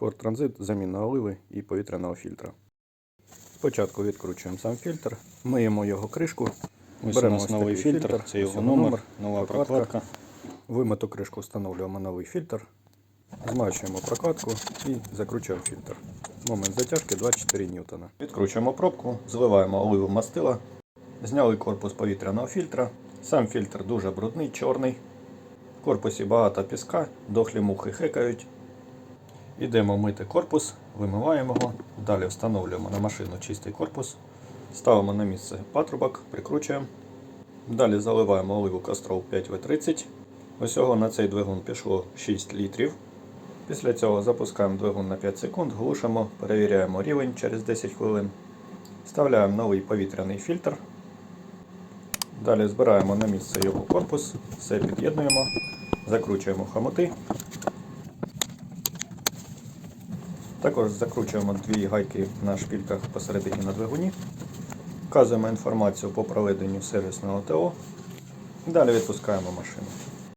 Ford Transit, заміна оливи і повітряного фільтра. Спочатку відкручуємо сам фільтр, миємо його кришку, Ось беремо у нас новий такий фільтр, це його номер, нова прокладка. Вимиту кришку встановлюємо новий фільтр, змащуємо прокладку і закручуємо фільтр. Момент затяжки 24 ньютона. Відкручуємо пробку, зливаємо оливу мастила, зняли корпус повітряного фільтра. Сам фільтр дуже брудний, чорний. В корпусі багато піска, дохлі мухи хекають. Ідемо мити корпус, вимиваємо його, далі встановлюємо на машину чистий корпус, ставимо на місце патрубок, прикручуємо. Далі заливаємо оливу Castrol 5W30. Усього на цей двигун пішло 6 літрів. Після цього запускаємо двигун на 5 секунд, глушимо, перевіряємо рівень через 10 хвилин. Вставляємо новий повітряний фільтр. Далі збираємо на місце його корпус, все під'єднуємо, закручуємо хомути. Також закручуємо дві гайки на шпільках посередині на двигуні. Вказуємо інформацію по проведенню сервісного ТО. Далі відпускаємо машину.